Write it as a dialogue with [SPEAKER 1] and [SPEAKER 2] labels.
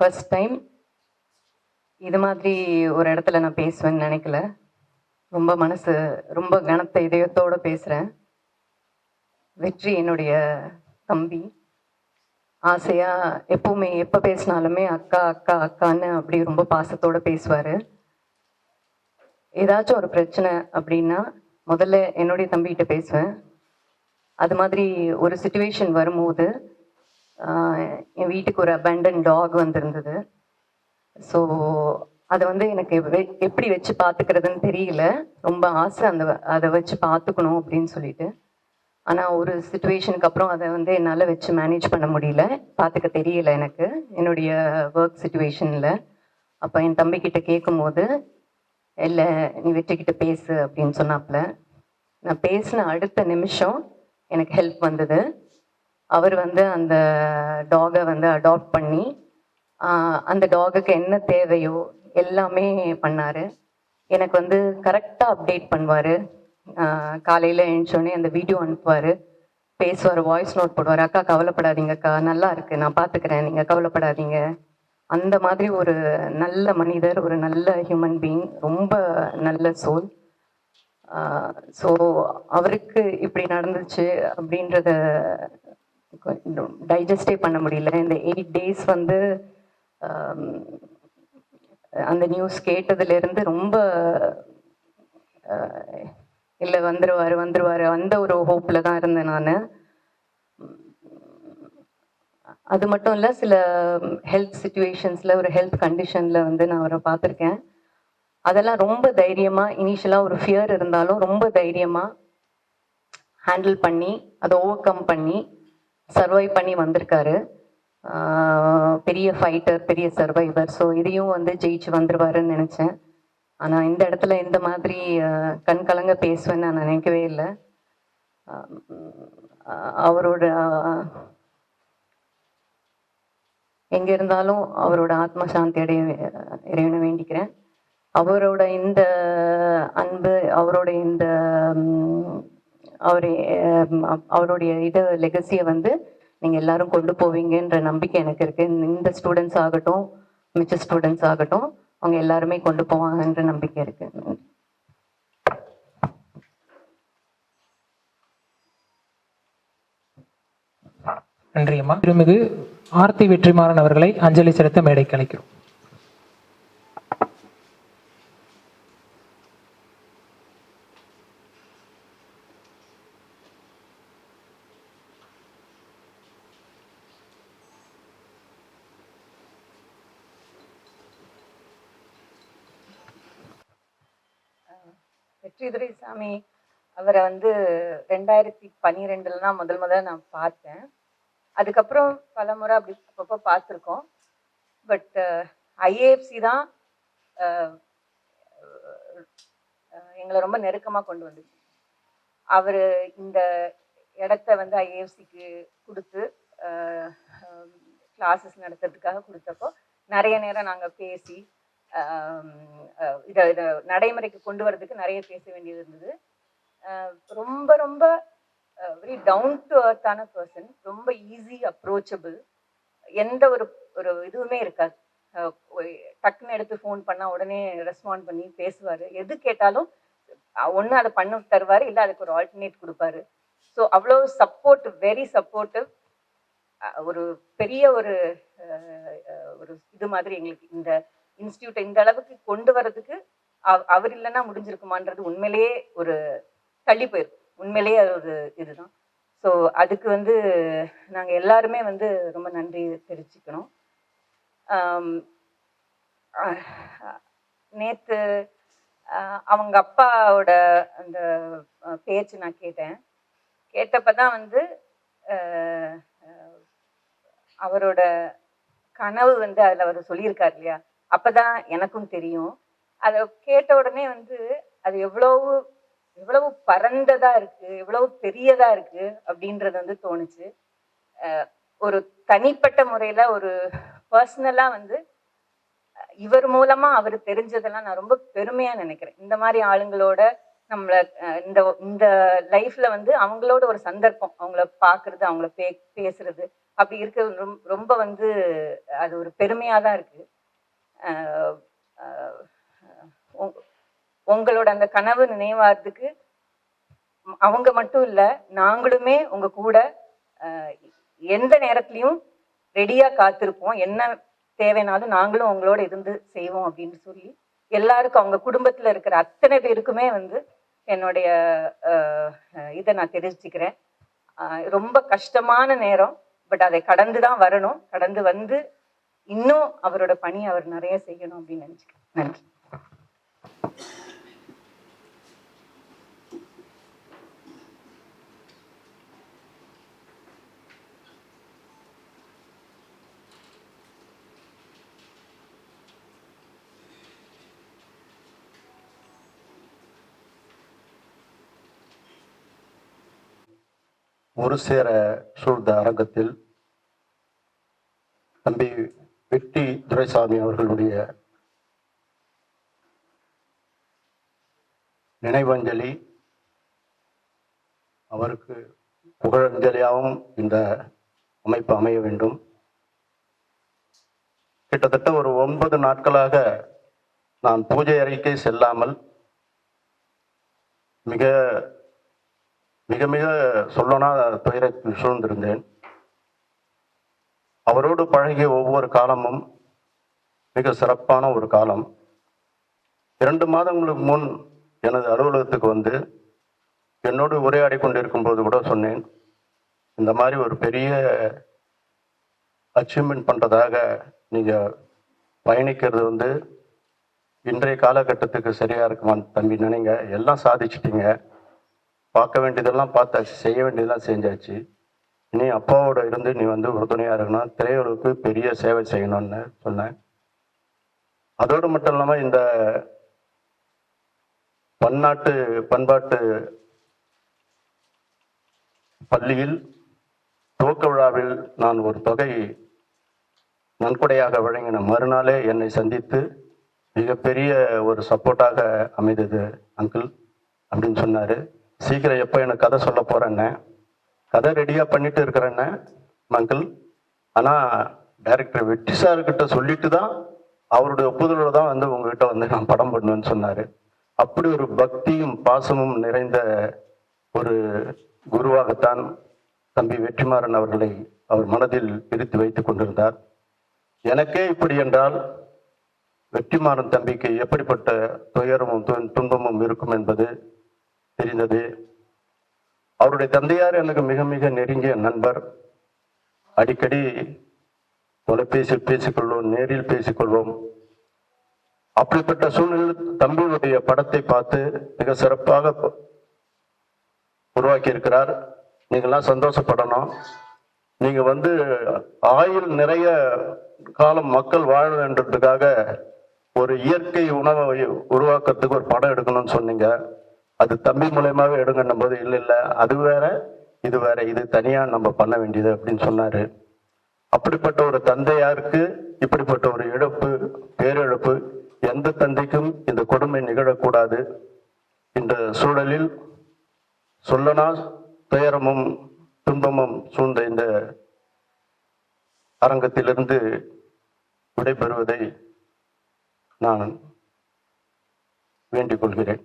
[SPEAKER 1] First time இது மாதிரி ஒரு இடத்துல நான் பேசுவேன்னு நினைக்கல. ரொம்ப மனசு ரொம்ப கனத்த இதயத்தோடு பேசுகிறேன் வெற்றி என்னுடைய தம்பி. ஆசையாக எப்பவுமே எப்போ பேசினாலுமே அக்கா அக்கா அக்கான்னு அப்படி ரொம்ப பாசத்தோடு பேசுவார். ஏதாச்சும் ஒரு பிரச்சனை அப்படின்னா முதல்ல என்னுடைய தம்பிகிட்ட பேசுவேன். அது மாதிரி ஒரு சுச்சுவேஷன் வரும்போது என் வீட்டுக்கு ஒரு அபேண்டன் டாக் வந்திருந்தது. ஸோ அதை வந்து எனக்கு வெ- எப்படி வச்சு பார்த்துக்கிறதுன்னு தெரியல. ரொம்ப ஆசை அந்த அதை வச்சு பார்த்துக்கணும் அப்படின்னு சொல்லிட்டு. ஆனால் ஒரு சுச்சுவேஷனுக்கு அப்புறம் அதை வந்து என்னால் வச்சு மேனேஜ் பண்ண முடியல. பார்த்துக்க தெரியல எனக்கு என்னுடைய ஒர்க் சுச்சுவேஷனில் அப்போ என் தம்பிக்கிட்ட கேட்கும்போது இல்லை நீ வெற்றிக்கிட்ட பேசு அப்படின்னு சொன்னாப்புல நான் பேசின அடுத்த நிமிஷம் எனக்கு ஹெல்ப் வந்தது. அவர் வந்து அந்த டாகை வந்து அடாப்ட் பண்ணி அந்த டாகுக்கு என்ன தேவையோ எல்லாமே பண்ணார். எனக்கு வந்து கரெக்டாக அப்டேட் பண்ணுவார். காலையில் எழுந்தோடனே அந்த வீடியோ அனுப்புவார். பேசுவார் வாய்ஸ் நோட் போடுவார். அக்கா கவலைப்படாதீங்க அக்கா நல்லா இருக்கு நான் பார்த்துக்கிறேன் நீங்கள் கவலைப்படாதீங்க. அந்த மாதிரி ஒரு நல்ல மனிதர் ஒரு நல்ல ஹியூமன் பீயிங் ரொம்ப நல்ல சோல் ஸோ அவருக்கு இப்படி நடந்துச்சு அப்படின்றத டைஜஸ்டே பண்ண முடியல. இந்த எயிட் டேஸ் வந்து அந்த நியூஸ் கேட்டதுலேருந்து ரொம்ப இல்லை வந்துருவாரு வந்துடுவார் அந்த ஒரு ஹோப்பில் தான் இருந்தேன் நான். அது மட்டும் இல்லை சில ஹெல்த் சுச்சுவேஷன்ஸில் ஒரு ஹெல்த் கண்டிஷனில் வந்து நான் அவரை பார்த்துருக்கேன். அதெல்லாம் ரொம்ப தைரியமாக இனிஷியலாக ஒரு ஃபியர் இருந்தாலும் ரொம்ப தைரியமாக ஹேண்டில் பண்ணி அதை ஓவர் கம் பண்ணி சர்வைவ் பண்ணி வந்திருக்காரு. பெரிய ஃபைட்டர் பெரிய சர்வைவர் ஸோ இதையும் வந்து ஜெயிச்சு வந்துருவாருன்னு நினச்சேன். ஆனால் இந்த இடத்துல இந்த மாதிரி கண் கலங்க பேசுவேன்னு நான் நினைக்கவே இல்லை. அவரோட எங்கே இருந்தாலும் அவரோட ஆத்ம சாந்தி அடைய இறைவனை வேண்டிக்கிறேன். அவரோட இந்த அன்பு அவரோட இந்த அவரு அவருடைய இது லெகசியை வந்து நீங்க எல்லாரும் கொண்டு போவீங்கன்ற நம்பிக்கை எனக்கு இருக்கு. இந்த ஸ்டூடெண்ட்ஸ் ஆகட்டும் மிச்ச ஸ்டூடெண்ட்ஸ் ஆகட்டும் அவங்க எல்லாருமே கொண்டு போவாங்கன்ற நம்பிக்கை இருக்கு.
[SPEAKER 2] நன்றி அம்மா. திருமிகு ஆர்த்தி வெற்றிமாறன் அவர்களை அஞ்சலி செலுத்த மேடைக்கு அழைக்கிறோம்.
[SPEAKER 1] வெற்றிதுரை சாமி அவரை வந்து ரெண்டாயிரத்தி பன்னிரெண்டுல தான் முதல் முதல்ல நான் பார்த்தேன். அதுக்கப்புறம் பல முறை அப்படி அப்பப்போ பார்த்துருக்கோம். பட் ஐஏஎஃப்சி தான் எங்களை ரொம்ப நெருக்கமாக கொண்டு வந்துச்சு. அவர் இந்த இடத்த வந்து ஐஏஎஃப்சிக்கு கொடுத்து கிளாஸஸ் நடத்துறதுக்காக கொடுத்தப்போ நிறைய நேரம் நாங்கள் பேசி இதை இதை நடைமுறைக்கு கொண்டு வரதுக்கு நிறைய பேச வேண்டியது இருந்தது. ரொம்ப ரொம்ப வெரி டவுன் டு அர்த்தான பர்சன் ரொம்ப ஈஸி அப்ரோச்சபிள் எந்த ஒரு ஒரு இதுவுமே இருக்காது. டக்குன்னு எடுத்து ஃபோன் பண்ணால் உடனே ரெஸ்பாண்ட் பண்ணி பேசுவார். எது கேட்டாலும் ஒன்று அதை பண்ண தருவார் இல்லை அதுக்கு ஒரு ஆல்டர்னேட் கொடுப்பாரு. ஸோ அவ்வளோ சப்போர்ட் வெரி சப்போர்ட்டிவ் ஒரு பெரிய ஒரு ஒரு இது மாதிரி எங்களுக்கு இந்த இன்ஸ்டியூட்டை இந்த அளவுக்கு கொண்டு வர்றதுக்கு அவ- அவர் இல்லைன்னா முடிஞ்சிருக்குமான்றது உண்மையிலேயே ஒரு தள்ளி போயிருக்கும் உண்மையிலேயே அது ஒரு இதுதான். ஸோ அதுக்கு வந்து நாங்கள் எல்லாருமே வந்து ரொம்ப நன்றி தெரிவிச்சுக்கணும். நேற்று அவங்க அப்பாவோட அந்த பேச்சு நான் கேட்டேன். கேட்டப்ப தான் வந்து அவரோட கனவு வந்து அதில் அவர் சொல்லியிருக்கார் இல்லையா? அப்பதான் எனக்கும் தெரியும். அதை கேட்ட உடனே வந்து அது எவ்வளவு எவ்வளவு பரந்ததா இருக்கு எவ்வளவு பெரியதா இருக்கு அப்படின்றது வந்து தோணுச்சு. ஒரு தனிப்பட்ட முறையில ஒரு பர்சனலா வந்து இவர் மூலமா அவர் தெரிஞ்சதெல்லாம் நான் ரொம்ப பெருமையா நினைக்கிறேன். இந்த மாதிரி ஆளுங்களோட நம்மள இந்த இந்த லைஃப்ல வந்து அவங்களோட ஒரு சந்தர்ப்பம் அவங்கள பாக்குறது அவங்கள பே பேசுறது
[SPEAKER 3] அப்படி இருக்க ரொம்ப ரொம்ப வந்து அது ஒரு பெருமையாக தான் இருக்கு. உங்களோட அந்த கனவு நினைவாகிறதுக்கு அவங்க மட்டும் இல்லை நாங்களுமே உங்க கூட எந்த நேரத்துலயும் ரெடியா காத்திருப்போம். என்ன தேவைனாலும் நாங்களும் உங்களோட இருந்து செய்வோம் அப்படின்னு சொல்லி எல்லாருக்கும் அவங்க குடும்பத்துல இருக்கிற அத்தனை பேருக்குமே வந்து என்னுடைய இதை நான் தெரிஞ்சுக்கிறேன் ரொம்ப கஷ்டமான நேரம் பட் அதை கடந்து தான் வரணும். கடந்து வந்து இன்னும் அவரோட பணி அவர் நிறைய செய்யணும் அப்படின்னு நினைச்சுக்கிறேன். நன்றி.
[SPEAKER 4] ஒரு சேர சூழ்ந்த அரங்கத்தில் தம்பி வெட்டி துரைசாமி அவர்களுடைய நினைவஞ்சலி அவருக்கு புகழஞ்சலியாகவும் இந்த அமைப்பு அமைய வேண்டும். கிட்டத்தட்ட ஒரு ஒன்பது நாட்களாக நான் பூஜை அறைக்கே செல்லாமல் மிக மிக மிக சொல்லனா துயரத்தில் சூழ்ந்திருந்தேன். அவரோடு பழகிய ஒவ்வொரு காலமும் மிக சிறப்பான ஒரு காலம். இரண்டு மாதங்களுக்கு முன் எனது அலுவலகத்துக்கு வந்து என்னோடு உரையாடி கொண்டிருக்கும் போது கூட சொன்னேன் இந்த மாதிரி ஒரு பெரிய அச்சீவ்மெண்ட் பண்ணுறதாக நீங்கள் பயணிக்கிறது வந்து இன்றைய காலகட்டத்துக்கு சரியாக இருக்குமான்னு தம்பி நினைங்க. எல்லாம் சாதிச்சிட்டிங்க. பார்க்க வேண்டியதெல்லாம் பார்த்தாச்சு செய்ய வேண்டியதெல்லாம் செஞ்சாச்சு. நீ அப்பாவோட இருந்து நீ வந்து உறுதுணையாக இருக்கணும். திரையுறவுக்கு பெரிய சேவை செய்யணும்னு சொன்னேன். அதோடு மட்டும் இல்லாமல் இந்த பன்னாட்டு பண்பாட்டு பள்ளியில் துவக்க விழாவில் நான் ஒரு தொகை நன்கொடையாக வழங்கின மறுநாளே என்னை சந்தித்து மிகப்பெரிய ஒரு சப்போர்ட்டாக அமைந்தது அங்கிள் அப்படின்னு சொன்னார். சீக்கிரம் எப்போ எனக்கு கதை சொல்ல போகிறேன்னே கதை ரெடியாக பண்ணிட்டு இருக்கிறேன்னு மங்கள் ஆனால் டைரக்டர் வெட்டி சார்கிட்ட சொல்லிட்டு தான் அவருடைய ஒப்புதலோடு தான் வந்து உங்ககிட்ட வந்து நான் படம் பண்ணுவேன்னு சொன்னார். அப்படி ஒரு பக்தியும் பாசமும் நிறைந்த ஒரு குருவாகத்தான் தம்பி வெற்றிமாறன் அவர்களை அவர் மனதில் பிரித்து வைத்துக் கொண்டிருந்தார். எனக்கே இப்படி என்றால் வெற்றிமாறன் தம்பிக்கு எப்படிப்பட்ட துயரமும் துன் துன்பமும் இருக்கும் என்பது தெரிந்தது. அவருடைய தந்தையார் எனக்கு மிக மிக நெருங்கிய நண்பர். அடிக்கடி தொலைபேசியில் பேசிக்கொள்வோம் நேரில் பேசிக்கொள்வோம். அப்படிப்பட்ட சூழ்நிலையில் தம்பியுடைய படத்தை பார்த்து மிக சிறப்பாக உருவாக்கி இருக்கிறார் நீங்கள்லாம் சந்தோஷப்படணும். நீங்க வந்து ஆயுள் நிறைய காலம் மக்கள் வாழ வேண்டதுக்காக ஒரு இயற்கை உணவை உருவாக்குறதுக்கு ஒரு படம் எடுக்கணும்னு சொன்னீங்க. அது தம்பி மூலயமாவே எடுங்கன்னும் போது இல்லை இல்லை அது வேற இது வேற இது தனியாக நம்ம பண்ண வேண்டியது அப்படின்னு சொன்னார். அப்படிப்பட்ட ஒரு தந்தையாருக்கு இப்படிப்பட்ட ஒரு இழப்பு பேரிழப்பு எந்த தந்தைக்கும் இந்த கொடுமை நிகழக்கூடாது இந்த சூழலில் சொல்லனா துயரமும் துன்பமும் சூழ்ந்த இந்த அரங்கத்திலிருந்து விடைபெறுவதை நான் வேண்டிக் கொள்கிறேன்.